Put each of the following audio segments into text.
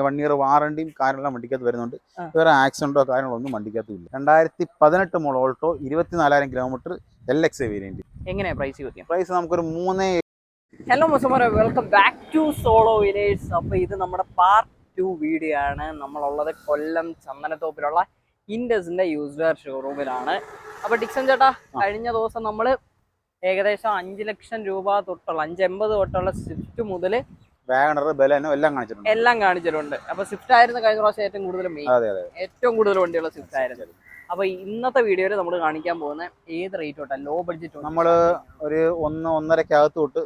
One year വാറണ്ടിയും കാര്യങ്ങളെല്ലാം വണ്ടിക്കകത്ത് വരുന്നുണ്ട്. വേറെ ആക്സിഡന്റോ കാര്യങ്ങളോ ഒന്നും വണ്ടിക്കകത്തും ഇല്ല രണ്ടായിരത്തി പതിനെട്ട് മോൾ ഓൾട്ടോ ഇരുപത്തിനാലായിരം കിലോമീറ്റർ എൽ എക്സ് വേരിയന്റ് എങ്ങനെയാ പ്രൈസ് പ്രൈസ് നമുക്കൊരു മൂന്ന് hello മുസമറ welcome back to solo winners അപ്പോൾ ഇത് നമ്മുടെ പാർട്ട് ടു വീഡിയോ ആണ്. നമ്മളുള്ളത് കൊല്ലം ചന്ദനത്തോപ്പിലുള്ള ഇൻഡസിന്റെ യൂസ്ഡ് കാർ ഷോറൂമിലാണ് അപ്പോൾ ഡിക്സൺ ചേട്ടാ കഴിഞ്ഞ ദിവസം നമ്മൾ ഏകദേശം അഞ്ച് ലക്ഷം രൂപ തൊട്ടുള്ള അഞ്ച് എൺപത് തൊട്ടുള്ള സ്വിഫ്റ്റ് മുതൽ വാഗണർ ബലനോ എല്ലാം കാണിച്ചിട്ടുണ്ട്. എല്ലാം കാണിച്ചിട്ടുണ്ട്. അപ്പോൾ സ്വിഫ്റ്റ് ആയിരുന്നു കഴിഞ്ഞ പ്രാവശ്യം ഏറ്റവും കൂടുതൽ മെയിൻ അതെ അതെ ഏറ്റവും കൂടുതൽ വണ്ടിയുള്ള സ്വിഫ്റ്റ് ആയിരുന്നു. അപ്പോൾ ഇന്നത്തെ വീഡിയോയിൽ നമ്മൾ കാണിക്കാൻ പോകുന്ന ഏത് റേറ്റ് തൊട്ടാ? ലോ ബഡ്ജറ്റ് നമ്മൾ ഒരു ഒന്ന് ഒന്നരക്കകത്ത് തൊട്ട്.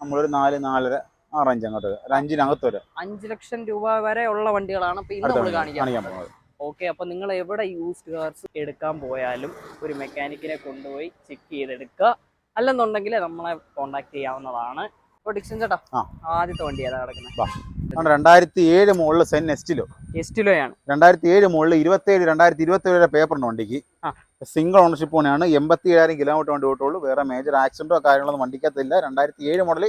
നമ്മളൊരു നാല് നാലര ആ റേഞ്ച് അങ്ങോട്ട്. ഒരു അഞ്ചിനകത്ത് വരെ. അഞ്ച് ലക്ഷം രൂപ വരെ ഉള്ള വണ്ടികളാണ് അപ്പോൾ ഇന്ന് നമ്മൾ കാണിക്കാൻ പോകുന്നത്. ഓക്കെ അപ്പോൾ നിങ്ങൾ എവിടെ യൂസ്ഡ് കാർസ് എടുക്കാൻ പോയാലും ഒരു മെക്കാനിക്കിനെ കൊണ്ടുപോയി ചെക്ക് ചെയ്തെടുക്കുക. അല്ലെന്നുണ്ടെങ്കിൽ നമ്മളെ കോണ്ടാക്ട് ചെയ്യാവുന്നതാണ്. ചേട്ടാ. ആദ്യത്തെ വണ്ടി ഏതാ കിടക്കുന്നത് ആണ് രണ്ടായിരത്തി ഏഴ് മുകളിൽ സെൻ എസ്റ്റിലോ. എസ്റ്റിലോയാണ്. രണ്ടായിരത്തി ഏഴ് മുകളിൽ ഇരുപത്തേഴ് രണ്ടായിരത്തി ഇരുപത്തി ഏഴ് പേപ്പറിന് വണ്ടിക്ക്. സിംഗിൾ ഓണർഷിപ്പ് പണിയാണ് എൺപത്തി ഏഴായിരം കിലോമീറ്റർ വണ്ടി ഓട്ടുള്ളൂ. വേറെ മേജർ ആക്സിഡന്റോ കാര്യങ്ങളൊന്നും വണ്ടിക്കത്തില്ല രണ്ടായിരത്തി ഏഴ് മുതൽ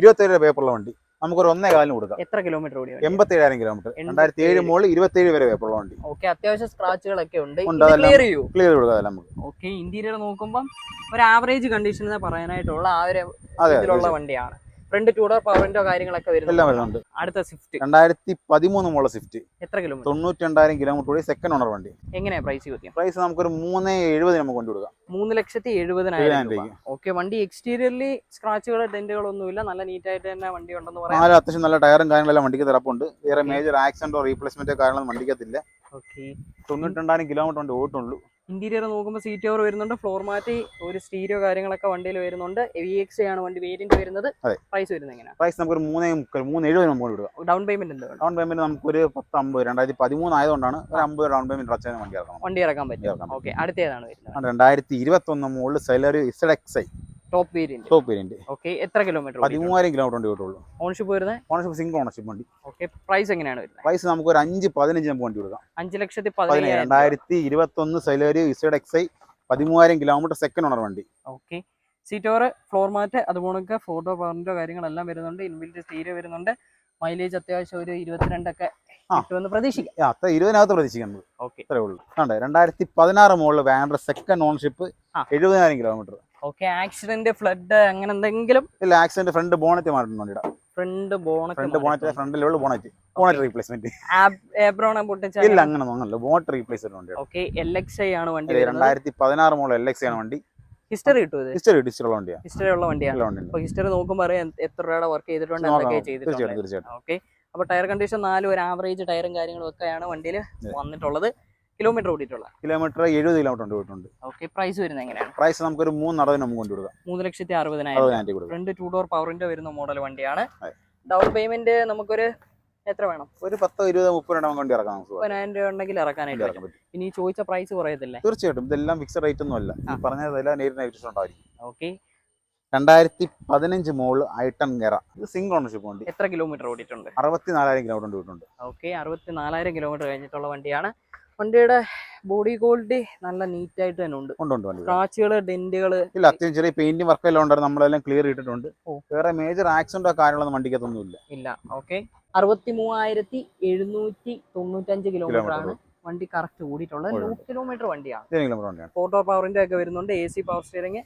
ഇരുപത്തേഴ് പേപ്പറുള്ള വണ്ടി. നമുക്ക് ഒരു ഒന്നേ കാലിന് കൊടുക്കാം. എത്ര കിലോമീറ്റർ ഓടി എൺപത്തി ഏഴായിരം കിലോമീറ്റർ രണ്ടായിരത്തി ഏഴ് മുകളിൽ ഇരുപത്തേഴ് വരെ പേപ്പറുള്ള വണ്ടി. ഓക്കെ അത്യാവശ്യം സ്ക്രാച്ചുകളൊക്കെ ഉണ്ട്. ക്ലിയർ ചെയ്യൂ. ക്ലിയർ കൊടുക്കാം അതെല്ലാം നമുക്ക്. ഓക്കെ ഇന്റീരിയർ നോക്കുമ്പോൾ ഒരു ആവറേജ് കണ്ടീഷൻ പറയാനായിട്ടുള്ള ആ ഒരു ഇതിലുള്ള വണ്ടിയാണ്. ഫ്രണ്ട് ടൂ ഡോർ പവറിന്റെ കാര്യങ്ങളൊക്കെ എല്ലാം വരുന്നത് വരുന്നുണ്ട്. അടുത്ത സ്വിഫ്റ്റ് രണ്ടായിരത്തി പതിമൂന്ന് മുകളിൽ സ്വിഫ്റ്റ് എത്ര കിലോമീറ്റർ തൊണ്ണൂറ്റി രണ്ടായിരം കിലോമീറ്റർ കൂടി സെക്കൻഡ് ഓണർ വണ്ടി. എങ്ങനെയാ പ്രൈസ് ചോദ്യം? പ്രൈസ് നമുക്കൊരു മൂന്ന് എഴുപത് നമുക്ക് കൊണ്ടു കൊടുക്കാം. മൂന്ന് ലക്ഷത്തി എഴുപതിനായിരം രൂപ. ഓക്കെ വണ്ടി എക്സ്റ്റീരിയറിൽ സ്ക്രാച്ചുകൾ ഡെന്റുകളൊന്നുമില്ല നല്ല നീറ്റ് ആയിട്ട് തന്നെ വണ്ടി ഉണ്ടെന്ന് പറയാം. നാല് അത്യാവശ്യം നല്ല ടയറും കാര്യങ്ങളെല്ലാം വണ്ടിക്ക് തിരപ്പുണ്ട്. വേറെ മേജർ ആക്സിഡന്റോ റീപ്ലേസ്മെന്റോ കാര്യങ്ങളൊന്നും വണ്ടിക്കത്തില്ല ഓക്കെ തൊണ്ണൂറ്റി രണ്ടായിരം കിലോമീറ്റർ വണ്ടി ഓട്ടുള്ളൂ. ഇന്റീരിയർ നോക്കുമ്പോൾ സീറ്റ് ഓവർ വരുന്നുണ്ട്. ഫ്ലോർ മാറ്റി ഒരു സ്റ്റീരിയോ കാര്യങ്ങളൊക്കെ വണ്ടിയിൽ വരുന്നുണ്ട്. വി എക്സ് ആണ് വണ്ടി. വേരിയന്റ് വരുന്നത്. പ്രൈസ് വരുന്നത് എങ്ങനെയാണ് പ്രൈസ് നമുക്ക് ഒരു മൂന്നേ മുക്കാൽ മൂന്ന് എഴുപത് നമുക്ക് വിടുക ഡൗൺ പേയ്മെന്റ് എന്ത് ഡൗൺ പേയ്മെന്റ് നമുക്ക് ഒരു പത്ത് അമ്പത് രണ്ടായിരത്തി പതിമൂന്ന് ആയതുകൊണ്ടാണ് ഒരു അമ്പത് ഡൗൺ പേയ്മെന്റ് അടച്ചാൽ വണ്ടി ഇറക്കണം വണ്ടി ഇറക്കാൻ പറ്റും. ഓക്കെ അടുത്ത ഏതാണ് വരുന്നത്? രണ്ടായിരത്തി ഇരുപത്തി ഒന്ന് മുകളിൽ Celerio Z X I top variant top variant okay എത്ര കിലോമീറ്റർ പതിമൂവായിരം കിലോമീറ്റർ വണ്ടി ഓട്ടുള്ളൂ ഓൺഷിപ്പ് വരുന്നത്? ഓണർഷിപ്പ് സിംഗിൾ ഓണർഷിപ്പ് വണ്ടി. ഓക്കെ പ്രൈസ് എങ്ങനെയാണ് വരുന്നത്? പ്രൈസ് നമുക്ക് ഒരു അഞ്ച് പതിനഞ്ച് നമുക്ക് വണ്ടി കൊടുക്കാം. അഞ്ച് ലക്ഷത്തി പതിനേഴ് രണ്ടായിരത്തി ഇരുപത്തി ഒന്ന് സെലറി ഇസഡ് എക്സ് പതിമൂവായിരം കിലോമീറ്റർ സെക്കൻഡ് ഓണർ വണ്ടി. Okay seat cover floor mat അതുപോലൊക്കെ photo പവറിന്റെ കാര്യങ്ങളെല്ലാം വരുന്നുണ്ട്. ഇൻബിൽറ്റ് സ്റ്റീരിയോ വരുന്നുണ്ട്. മൈലേജ് അത്യാവശ്യം ഒരു ഇരുപത്തിരണ്ടൊക്കെ പ്രതീക്ഷിക്കാം. ഇരുപതിനകത്ത് പ്രതീക്ഷിക്കുന്നത് ഓക്കെ അത്രേ ഉള്ളൂ. രണ്ടായിരത്തി പതിനാറ് മുകളിൽ വാൻഡർ സെക്കൻഡ് ഓണർഷിപ്പ്. എഴുപതിനായിരം കിലോമീറ്റർ ഓക്കെ ആക്സിഡന്റ് ഫ്ലഡ് അങ്ങനെ എന്തെങ്കിലും? ഇല്ല ആക്സിഡന്റ് ഫ്രണ്ട് ബോണറ്റ് മാറിയിട്ടുണ്ട് വണ്ടിയുടെ. ഫ്രണ്ട് ബോണറ്റ് ഫ്രണ്ട് ബോണറ്റ് ഫ്രണ്ടിലുള്ള ബോണറ്റ് ബോണറ്റ് റീപ്ലേസ്മെന്റ് ഏബ്രോണെ പൊട്ടിച്ച? ഇല്ല അങ്ങനെ ഒന്നല്ല ബോണറ്റ് റീപ്ലേസ് ചെയ്തിട്ടുണ്ട് ഓക്കെ എൽ എക്സ് ഐ ആണ് വണ്ടി ഇത് രണ്ടായിരത്തി പതിനാറ് മുകളിൽ എൽ എക്സ് ആണ് വണ്ടി. ഹിസ്റ്ററി കിട്ടും ഇത്? ഹിസ്റ്ററി ഉള്ള വണ്ടിയാ. ഹിസ്റ്ററി ഉള്ള വണ്ടിയാ? അപ്പോൾ ഹിസ്റ്ററി നോക്കുമ്പോൾ അറിയാം എത്ര രൂപയുടെ വർക്ക് ചെയ്തിട്ടുണ്ട് എന്തൊക്കെ ചെയ്തിട്ടുണ്ട് ഓക്കെ അപ്പോൾ ടയർ കണ്ടീഷൻ നാലും ഒരു ആവറേജ് ടയറും കാര്യങ്ങളും ഒക്കെയാണ് വണ്ടിയിൽ വന്നിട്ടുള്ളത്. കിലോമീറ്റർ ഓടിയിട്ടുള്ള? കിലോമീറ്റർ എഴുപത് കിലോമീറ്റർ ഉണ്ട് പോയിട്ടുണ്ട്. ഓക്കെ പ്രൈസ് വരുന്നത് എങ്ങനെയാണ്? പ്രൈസ് നമുക്കൊരു മൂന്ന് നടവിന് നമുക്ക് കൊണ്ടു കൊടുക്കാം. മൂന്ന് ലക്ഷത്തി അറുപതിനായിരം ഫ്രണ്ട് ടു ഡോർ പവറിന്റെ വരുന്ന മോഡൽ വണ്ടിയാണ്. ഡൗൺ പേയ്മെന്റ് നമുക്കൊരു എത്ര വേണം? ഒരു പത്തോ ഇരുപതോ മുപ്പത് കൊണ്ട് ഇറക്കാം മുപ്പതിനായിരം രൂപ ഉണ്ടെങ്കിൽ ഇറക്കാനായിട്ട് പറ്റും. ഇനി ചോദിച്ച പ്രൈസ് കുറയത്തില്ലേ. തീർച്ചയായിട്ടും. ഇതെല്ലാം ഫിക്സഡ് റേറ്റ് ഒന്നും അല്ല. പറഞ്ഞതെല്ലാം നേരിട്ട് നേരിട്ട് ഉണ്ടായിരിക്കും ഓക്കെ രണ്ടായിരത്തി പതിനഞ്ച് മോൾ ഐട്ടൺ ഗെറ. ഇത് സിംഗിൾ ഓണർഷിപ്പ് വണ്ടി. എത്ര കിലോമീറ്റർ ഓടിയിട്ടുണ്ട്? അറുപത്തി നാലായിരം കിലോമീറ്റർ ഓടിയിട്ടുണ്ട് ഓക്കെ അറുപത്തി നാലായിരം കിലോമീറ്റർ കഴിഞ്ഞിട്ടുള്ള വണ്ടിയാണ്. വണ്ടിയുടെ ബോഡി ക്വാളിറ്റി നല്ല നീറ്റ് ആയിട്ട് തന്നെ ഉണ്ട്. ഉണ്ട് ഉണ്ട് ഡെന്റുകൾ ഇല്ല അത്യാവശ്യം ചെറിയ പെയിന്റിംഗ് വർക്ക് എല്ലാം ഉണ്ടായിരുന്നു നമ്മളെല്ലാം ക്ലിയർ ഇട്ടിട്ടുണ്ട്. വേറെ മേജർ ആക്സിഡന്റോ കാര്യങ്ങളൊന്നും വണ്ടിക്കത്തൊന്നും ഇല്ല. ഇല്ല. ഓക്കെ അറുപത്തി മൂവായിരത്തി എഴുന്നൂറ്റി തൊണ്ണൂറ്റഞ്ച് കിലോമീറ്റർ ആണ് വണ്ടി കറക്റ്റ് ഓടിയിട്ടുള്ളത്. നൂറ് കിലോമീറ്റർ വണ്ടിയാണ്. ഫോട്ടോ പവറിന്റെ ഒക്കെ വരുന്നുണ്ട്. എ സി പവർ സ്റ്റിയറിംഗ്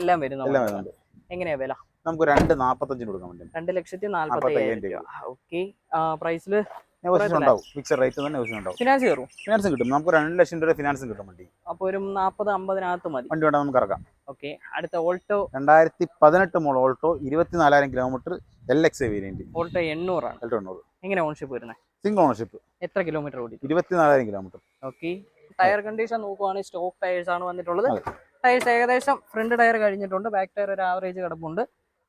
എല്ലാം വരുന്നുണ്ട്. എങ്ങനെയാ വില? നമുക്ക് രണ്ട് നാപ്പത്തഞ്ചിന് കൊടുക്കാൻ രണ്ട് ലക്ഷത്തി നാല്പത്തി ഓക്കെ പ്രൈസിൽ നെഗോസിയേഷൻ ഉണ്ടാവും. ഫിക്സഡ് റേറ്റ് തന്നെ നെഗോസിയേഷൻ ഉണ്ടാവും. ഫിനാൻസ് കയറും. ഫിനാൻസും കിട്ടും. നമുക്ക് രണ്ട് ലക്ഷം രൂപ ഫിനാൻസും കിട്ടും വണ്ടി. അപ്പോൾ ഒരു നാൽപ്പത് അമ്പതിനകത്ത് മതി. വണ്ടി വേണം നമുക്ക് ഇറക്കാം. ഓക്കെ അടുത്ത ഓൾട്ടോ. രണ്ടായിരത്തി പതിനെട്ട് മോൾ ഓൾട്ടോ ഇരുപത്തിനാലായിരം kilometre L X variant Alto എണ്ണൂറാണ്. L എണ്ണൂറ്. എങ്ങനെ ഓൺഷിപ്പ് വരുന്നത് സിംഗിൾ ഓണർഷിപ്പ് എത്ര കിലോമീറ്റർ ഓടി ഇരുപത്തിനാലായിരം കിലോമീറ്റർ ഓക്കെ ടയർ കണ്ടീഷൻ നോക്കുവാണെങ്കിൽ സ്റ്റോക്ക് ടയേഴ്സ് ആണ് വന്നിട്ടുള്ളത്. ടയേഴ്സ് ഏകദേശം ഫ്രണ്ട് ടയർ കഴിഞ്ഞിട്ടുണ്ട് ബാക്ക് ടയർ ഒരു ആവറേജ് കിടപ്പുണ്ട്.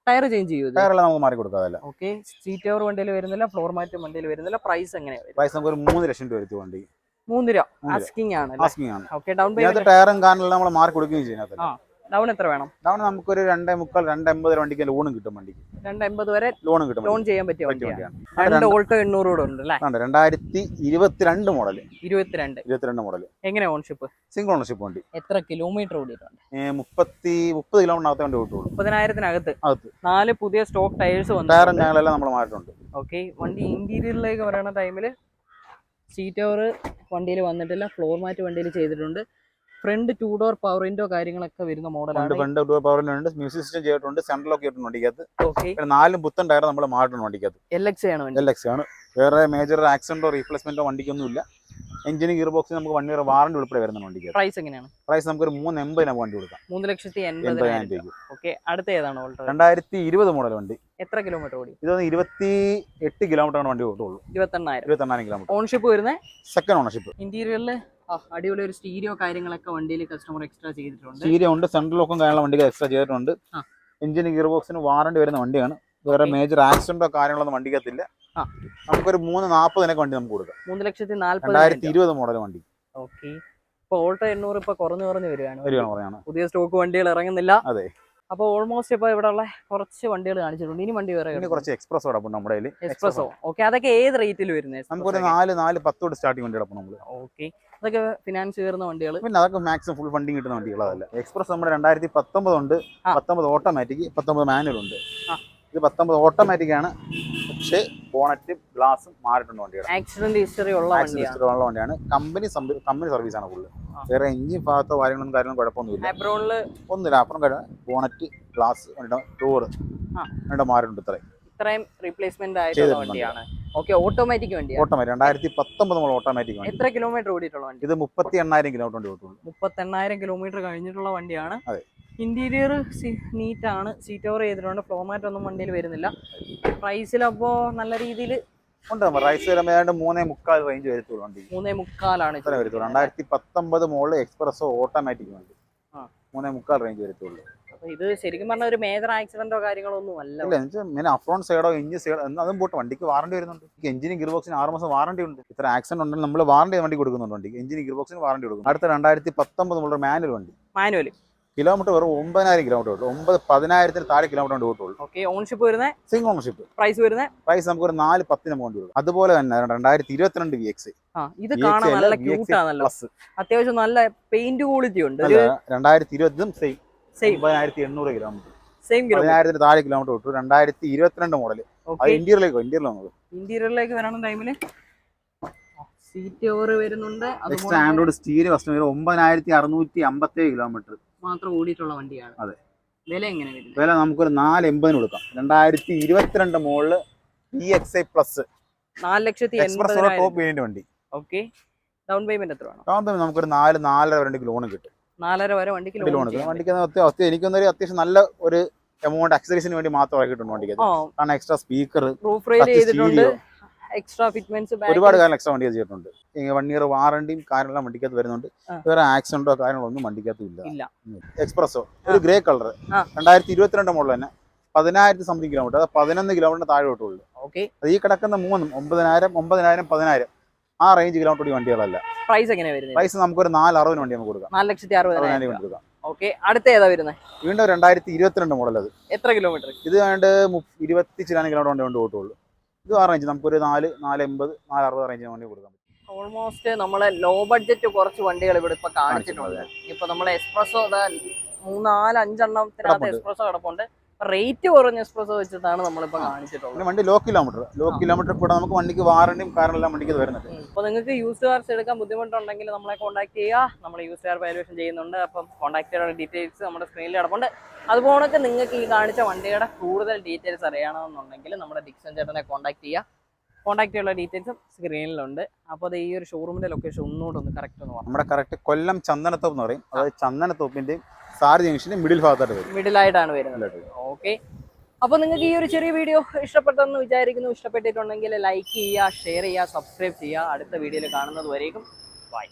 ടയർ ചേഞ്ച് ചെയ്യും ടയറെല്ലാം നമുക്ക് മാറി കൊടുക്കാതല്ല ഓക്കെ. സീറ്റ് കവർ വണ്ടിയിൽ വരുന്നില്ല ഫ്ലോർ മാറ്റ് വണ്ടിയിൽ വരുന്നില്ല പ്രൈസ് എങ്ങനെയാണ് വരും പ്രൈസ് നമുക്ക് ഒരു മൂന്ന് ലക്ഷം രൂപ വരുത്തി വണ്ടി. മൂന്ന് രൂപ. ആസ്കിംഗ് ആണ് ആസ്കിങ് ആണ്. ഓക്കെ ഡൗൺ പേയ്മെന്റ് ടയറും കാറിനെല്ലാം നമ്മൾ മാറി കൊടുക്കുകയും ചെയ്യും ഇതിനകത്ത്. ആ. ഡൗൺ എത്ര വേണം? ഡൗൺ നമുക്കൊരു രണ്ടേ മുക്കാൽ രണ്ട് എൺപത് വണ്ടിക്ക് ലോണും കിട്ടും വണ്ടിക്ക്. രണ്ട് എൺപത് വരെ ലോൺ കിട്ടും ലോൺ ചെയ്യാൻ പറ്റിയ വണ്ടിയാണ്. രണ്ട് ഓൾട്ടോ എണ്ണൂറ് കൂടെ ഉണ്ട് അല്ലേ? രണ്ടായിരത്തി ഇരുപത്തിരണ്ട് മോഡൽ ഇരുപത്തിരണ്ട്. ഇരുപത്തിരണ്ട് മോഡൽ എങ്ങനെ ഓൺഷിപ്പ് സിംഗിൾ ഓണർഷിപ്പ് വണ്ടി. എത്ര കിലോമീറ്റർ ഓടിയിട്ടുണ്ട്? മുപ്പത്തി മുപ്പത് കിലോമീറ്ററിനകത്ത് വണ്ടി കിട്ടുള്ളൂ മുപ്പതിനായിരത്തിനകത്ത്. അകത്ത്. നാല് പുതിയ സ്റ്റോക്ക് ടയേഴ്സ് ടയറും വന്നിട്ടുണ്ട് ഞങ്ങളെല്ലാം നമ്മൾ മാറ്റിട്ടുണ്ട് ഓക്കെ വണ്ടി ഇന്റീരിയറിലേക്ക് പറയുന്ന ടൈമിൽ സീറ്റ് ഓവർ വണ്ടിയിൽ വന്നിട്ടില്ല ഫ്ലോർ മാറ്റ് വണ്ടിയിൽ ചെയ്തിട്ടുണ്ട്. Front two door power window കാര്യങ്ങളൊക്കെ വരുന്ന മോഡലാണ് ഫ്രണ്ട് ഉണ്ട് മ്യൂസിക് സിസ്റ്റം ചെയ്തിട്ടുണ്ട് ഇട്ടുണ്ട് വണ്ടിക്കകത്ത് ഓക്കേ പിന്നെ നാലും പുത്തൻ ടയർ നമ്മൾ മാറ്റണം വണ്ടിക്കകത്ത്. എൽ എക്സ് ആണ് വണ്ടി. എൽ എക്സ് ആണ്. വേറെ മേജർ ആക്സിഡന്റോ റീപ്ലേസ്മെന്റോ വണ്ടിക്കൊന്നും ഇല്ല. എഞ്ചിന് ഗിയർ ബോക്സ് നമുക്ക് വൺ ഇയർ വാറണ്ടി ഉൾപ്പെടെ വരുന്ന വണ്ടിക്ക് പ്രൈസ് എങ്ങനെയാണ്? പ്രൈസ് നമുക്കൊരു മൂന്ന് എൺപതിനാണ് വണ്ടി കൊടുക്കാം. മൂന്ന് ലക്ഷത്തി എൺപതിനായിരം രൂപയ്ക്ക്. ഓക്കെ അടുത്ത ഏതാണ് രണ്ടായിരത്തി ഇരുപത് മോഡൽ വണ്ടി. എത്ര കിലോമീറ്റർ ഓടി? ഇതൊന്ന് ഇരുപത്തി എട്ട് കിലോമീറ്റർ ആണ് വണ്ടി ഓടുള്ളൂ ഇരുപത്തെണ്ണായിരം. ഇരുപത്തെണ്ണായിരം കിലോമീറ്റർ ഓൺഷിപ്പ് വരുന്നത്? സെക്കൻഡ് ഓണർഷിപ്പ് ഇന്റീരിയറിൽ അടിപൊളി ഒരു സ്റ്റീരിയോ കാര്യങ്ങളൊക്കെ വണ്ടിയിൽ കസ്റ്റമർ എക്സ്ട്രാ ചെയ്തിട്ടുണ്ട്. സ്റ്റീരിയോ ഉണ്ട് സെൻട്രൽ ലോക്കും കാര്യമുള്ള വണ്ടിക്ക് എക്സ്ട്രാ ചെയ്തിട്ടുണ്ട്. ആ. എഞ്ചിന് ഗിയർ ബോക്സിന് വാറണ്ടി വരുന്ന വണ്ടിയാണ്. വേറെ മേജർ ആക്സിഡന്റോ കാര്യങ്ങളൊന്നും വണ്ടിക്കത്തില്ല. നമുക്കൊരു മൂന്ന് നാൽപ്പതിനൊക്കെ വണ്ടി നമുക്ക് കൊടുക്കാം. മൂന്ന് ലക്ഷത്തി രണ്ടായിരത്തി നാല്പതിനായിരം ഇരുപത് മോഡൽ വണ്ടി. ഓക്കെ ഇപ്പൊ ഓൾട്ടോ എണ്ണൂറ് ഇപ്പൊ കുറഞ്ഞു കുറഞ്ഞു പറയാണ് പുതിയ സ്റ്റോക്ക് വണ്ടികൾ ഇറങ്ങുന്നില്ല. അതെ. അപ്പോൾ ഓൾമോസ്റ്റ് ഇപ്പൊ ഇവിടെ ഉള്ള കുറച്ച് വണ്ടികൾ കാണിച്ചിട്ടുണ്ട്. ഇനി വണ്ടി വേറെ കുറച്ച് എക്സ്പ്രസ് കിടപ്പുണ്ട് നമ്മുടെ കയ്യിൽ എക്സ്പ്രസോ ഓക്കെ അതൊക്കെ ഏത് റേറ്റിൽ വരുന്നത് നമുക്കൊരു നാല് നാല് പത്തോട് സ്റ്റാർട്ടിംഗ് വണ്ടി കിടപ്പുണ്ട് നമ്മൾ ഓക്കെ അതൊക്കെ ഫിനാൻസ് കയറുന്ന വണ്ടികൾ പിന്നെ അതൊക്കെ മാക്സിമം ഫുൾ ഫണ്ടിങ് കിട്ടുന്ന വണ്ടികളതല്ല എക്സ്പ്രസ് നമ്മുടെ രണ്ടായിരത്തി പത്തൊമ്പത് ഉണ്ട്. പത്തൊമ്പത് ഓട്ടോമാറ്റിക് പത്തൊമ്പത് മാനുവൽ ഉണ്ട്. ഇത് പത്തൊമ്പത് ഓട്ടോമാറ്റിക് ആണ്. പക്ഷേ ബോണറ്റ് ഗ്ലാസും മാറിയിട്ടുണ്ട് വണ്ടിയാണ് ആക്സിഡന്റ് ഹിസ്റ്ററി ഉള്ള ഹിസ്റ്ററി ഉള്ള വണ്ടിയാണ്. കമ്പനി കമ്പനി സർവീസ് ആണ് ഫുള്ള് വേറെ എഞ്ചിൻ ഭാഗത്തോ കാര്യങ്ങളൊന്നും കാര്യങ്ങളും കുഴപ്പമൊന്നുമില്ല. ആബ്രോണിൽ ഒന്നുമില്ല. അപ്പുറം കഴിഞ്ഞ ബോണറ്റ് ഗ്ലാസ് ആ. രണ്ട് മാറിയിട്ടുണ്ട് ഇത്രയും. ഇത്രയും റീപ്ലേസ്മെന്റ് ആയിട്ടുള്ള വണ്ടിയാണ്. ഓക്കെ ഓട്ടോമാറ്റിക് വണ്ടിയാണ് ഓട്ടോമാറ്റിക് രണ്ടായിരത്തി പത്തൊമ്പത് മുതൽ ഓട്ടോമാറ്റിക് വണ്ടി. എത്ര കിലോമീറ്റർ ഓടിയിട്ടുള്ള വണ്ടി? ഇത് മുപ്പത്തി എണ്ണായിരം കിലോമീറ്റർ വണ്ടി കിട്ടുള്ളൂ മുപ്പത്തെണ്ണായിരം കിലോമീറ്റർ കഴിഞ്ഞിട്ടുള്ള വണ്ടിയാണ്. അതെ. ഇന്റീരിയർ സി നീറ്റാണ് സീറ്റ് ഓവർ ചെയ്തിട്ടുണ്ട്. ഫ്ലോമാറ്റ് ഒന്നും വണ്ടിയിൽ വരുന്നില്ല. പ്രൈസിലപ്പോൾ നല്ല രീതിയിൽ ഉണ്ട് നമ്മൾ റൈസ് വരുമ്പോൾ ഏതാണ്ട് മൂന്നേ മുക്കാൽ റേഞ്ച് വരത്തുള്ളൂ വണ്ടി. മൂന്നേ മുക്കാലാണ് ഇത്ര വരത്തുള്ളൂ. രണ്ടായിരത്തി പത്തൊമ്പത് മോളിൽ എക്സ്പ്രസോ ഓട്ടോമാറ്റിക് വണ്ടി. മൂന്നേ മുക്കാൽ റേഞ്ച് വരത്തുള്ളൂ. ഇത് ശരിക്കും പറഞ്ഞ ഒരു മേജർ ആക്സിഡന്റോ കാര്യങ്ങളോ ഒന്നും അല്ല. ഇല്ല അഫ്രോൺ സൈഡോ എഞ്ചിൻ സൈഡോ അതും പോട്ട് വണ്ടിക്ക് വാറണ്ടി വരുന്നുണ്ട്. എഞ്ചിനും ഗിയർ ബോക്സിന് ആറ് മാസം വാറണ്ടി ഉണ്ട്. ഇത്ര ആക്സിഡന്റ് ഉണ്ടെങ്കിൽ നമ്മൾ വാറണ്ടി വണ്ടി കൊടുക്കുന്നുണ്ട് വണ്ടി എഞ്ചിന് ഗിയർ ബോക്സിന് വാറണ്ടി കൊടുക്കും അടുത്ത രണ്ടായിരത്തി പത്തൊമ്പത് മുതൽ മാനുവൽ വണ്ടി. മാനുവൽ കിലോമീറ്റർ വെറും ഒമ്പതിനായിരം കിലോമീറ്റർ കിട്ടും. ഒമ്പത് പതിനായിരത്തിന് താഴെ കിലോമീറ്റർ കിട്ടുള്ളൂ ഓക്കെ ഓൺഷിപ്പ് വരുന്നത് സിംഗ് ഓൺഷിപ്പ് പ്രൈസ് വരുന്നത് പ്രൈസ് നമുക്ക് ഒരു നാല് പത്തിന് വണ്ടി കൊടുക്കും അതുപോലെ തന്നെ രണ്ടായിരത്തി ഇരുപത്തിരണ്ട് വി എക്സ് ഇത് കാണാൻ നല്ല ക്യൂട്ടാണല്ലോ അത്യാവശ്യം നല്ല പെയിന്റ് ക്വാളിറ്റി ഉണ്ട്. രണ്ടായിരത്തി ഇരുപതും സെയിം സെയിം ഒമ്പതിനായിരത്തി എണ്ണൂറ് കിലോമീറ്റർ സെയിം പതിനായിരത്തിന് താഴെ കിലോമീറ്റർ കിട്ടും രണ്ടായിരത്തി ഇരുപത്തിരണ്ട് മോഡൽ ഇന്റീരിയറിലേക്ക് നമുക്ക് ഇന്റീരിയറിലേക്ക് വരണം ടൈമിൽ സീറ്റ് ഓവർ വരുന്നുണ്ട്. ആൻഡ്രോയിഡ് സ്റ്റീരിയോ കസ്റ്റമർ ഒമ്പതിനായിരത്തി അറുന്നൂറ്റി അമ്പത്തേഴ് കിലോമീറ്റർ മാത്രം ഓടിയിട്ടുള്ള വണ്ടിയാണ്. അതെ. വില എങ്ങനെ വരുന്നത്? വില നമുക്കൊരു നാല് എൺപതിന് കൊടുക്കാം. രണ്ടായിരത്തി ഇരുപത്തിരണ്ട് മോളിൽ ഇ എക്സ് ഐ പ്ലസ് നാല് ലക്ഷത്തി ടോപ്പ് വേരിയന്റ് വണ്ടി. ഓക്കെ ഡൗൺ പേയ്മെന്റ് എത്ര വേണം? പേയ്മെന്റ് നമുക്കൊരു നാല് നാലര വരെ ലോൺ കിട്ടും. നാലര വരെ വണ്ടിക്ക് വണ്ടി ലോൺ ലോൺ വണ്ടിക്ക് അത്യാവശ്യം എനിക്കൊന്നൊരു അത്യാവശ്യം നല്ല ഒരു എമൗണ്ട് അക്സറീസിന് വേണ്ടി മാത്രം ഇറക്കിയിട്ടുണ്ട് വണ്ടിക്ക് കാരണം എക്സ്ട്രാ സ്പീക്കർ പ്രൂഫ് റെയിൽ ചെയ്തിട്ടുണ്ട്. എക്സ്ട്രാ ഫിറ്റ്മെന്റ്സ് ഒരുപാട് കാലം എക്സ്ട്രാ വണ്ടി ചെയ്തിട്ടുണ്ട്. വൺ ഇയർ വാറണ്ടിയും കാര്യങ്ങളും വണ്ടിക്കകത്ത് വരുന്നുണ്ട്. വേറെ ആക്സിഡന്റോ കാര്യങ്ങളോ ഒന്നും വണ്ടിക്കകത്ത് ഇല്ല. എക്സ്പ്രസോ ഒരു ഗ്രേ കളർ. രണ്ടായിരത്തി ഇരുപത്തിരണ്ട് മോഡൽ തന്നെ. പതിനായിരത്തി സംതിങ് കിലോമീറ്റർ അത് പതിനൊന്ന് കിലോമീറ്റർ താഴെ കിട്ടുള്ളൂ ഓക്കെ. അത് ഈ കിടക്കുന്ന മൂന്നും ഒമ്പതിനായിരം ഒമ്പതിനായിരം പതിനായിരം. ആ റേഞ്ച് കിലോമീറ്റർ വണ്ടികളല്ല. പ്രൈസ് എങ്ങനെ വരുന്നത്? പ്രൈസ് നമുക്ക് ഒരു നാല് അറുപതിന് വണ്ടി നമുക്ക് കൊടുക്കാം. നാല് ലക്ഷത്തി അറുപതിനായിരം കൊടുക്കാം. ഓക്കെ. അടുത്ത ഏതാ വരുന്നത്? വീണ്ടും രണ്ടായിരത്തി ഇരുപത്തിരണ്ട് മോഡൽ അത്. എത്ര കിലോമീറ്റർ ഇത് വേണ്ട ഇരുപത്തി ചിലാനും കിലോമീറ്റർ വണ്ടി കൊണ്ട് ഓട്ടുള്ളൂ ഇത് ആ റേഞ്ച് നമുക്കൊരു നാല് നാല് എൺപത് നാല് അറുപത് റേഞ്ച് വണ്ടി കൊടുക്കാം ഓൾമോസ്റ്റ് നമ്മളെ ലോ ബഡ്ജറ്റ് കുറച്ച് വണ്ടികൾ ഇവിടെ ഇപ്പൊ കാണിച്ചിട്ടുണ്ട്. ഇപ്പൊ നമ്മളെ എക്സ്പ്രസോ മൂന്നാൽ അഞ്ചെണ്ണത്തിനകത്ത്. എക്സ്പ്രസോ കിടപ്പുണ്ട്. റേറ്റ് കുറഞ്ഞ എക്സ്പ്രസോ വെച്ചിട്ടാണ് നമ്മളിപ്പോ കാണിച്ചിട്ടുള്ളത്. വണ്ടി ലോ കിലോമീറ്റർ ലോ. കിലോമീറ്റർ കൂടെ നമുക്ക് വണ്ടിക്ക് വാറണ്ടിയും എല്ലാം വണ്ടിക്ക് വരുന്നത് അപ്പൊ നിങ്ങൾക്ക് യൂസ് കാർസ് എടുക്കാൻ ബുദ്ധിമുട്ടുണ്ടെങ്കിൽ നമ്മളെ കോൺടാക്ട് ചെയ്യുക. നമ്മൾ യൂസ് കാർ വാലുവേഷൻ ചെയ്യുന്നുണ്ട്. അപ്പം കോൺടാക്ട് ചെയ്യാനുള്ള ഡീറ്റെയിൽസ് നമ്മുടെ സ്ക്രീനിൽ കിടപ്പുണ്ട്. അതുപോലെ നിങ്ങൾക്ക് ഈ കാണിച്ച വണ്ടിയുടെ കൂടുതൽ ഡീറ്റെയിൽസ് അറിയണമെന്നുണ്ടെങ്കിൽ നമ്മുടെ ഡിക്സൺ ചേട്ടനെ കോൺടാക്ട് ചെയ്യുക. കോൺടാക്ട് ചെയ്യാനുള്ള ഡീറ്റെയിൽസും സ്ക്രീനിലുണ്ട് അപ്പോൾ അത് ഈ ഒരു ഷോറൂമിന്റെ ലൊക്കേഷൻ ഒന്നുകൂടെ ഒന്ന് കറക്റ്റ് ഒന്ന് പറഞ്ഞു നമ്മുടെ കറക്റ്റ് കൊല്ലം ചന്ദനത്തോപ്പ് എന്ന് പറയും. അതായത് ചന്ദനത്തോപ്പിന്റെ സാർ ജംഗ്ഷന്റെ മിഡിൽ ഭാഗത്തായിട്ട് വരും. മിഡിലായിട്ടാണ് വരുന്നത്. ഓക്കെ. അപ്പോൾ നിങ്ങൾക്ക് ഈ ഒരു ചെറിയ വീഡിയോ ഇഷ്ടപ്പെട്ടെന്ന് വിചാരിക്കുന്നു. ഇഷ്ടപ്പെട്ടിട്ടുണ്ടെങ്കിൽ ലൈക്ക് ചെയ്യുക ഷെയർ ചെയ്യുക സബ്സ്ക്രൈബ് ചെയ്യുക. അടുത്ത വീഡിയോയിൽ കാണുന്നത് വരേക്കും. ബൈ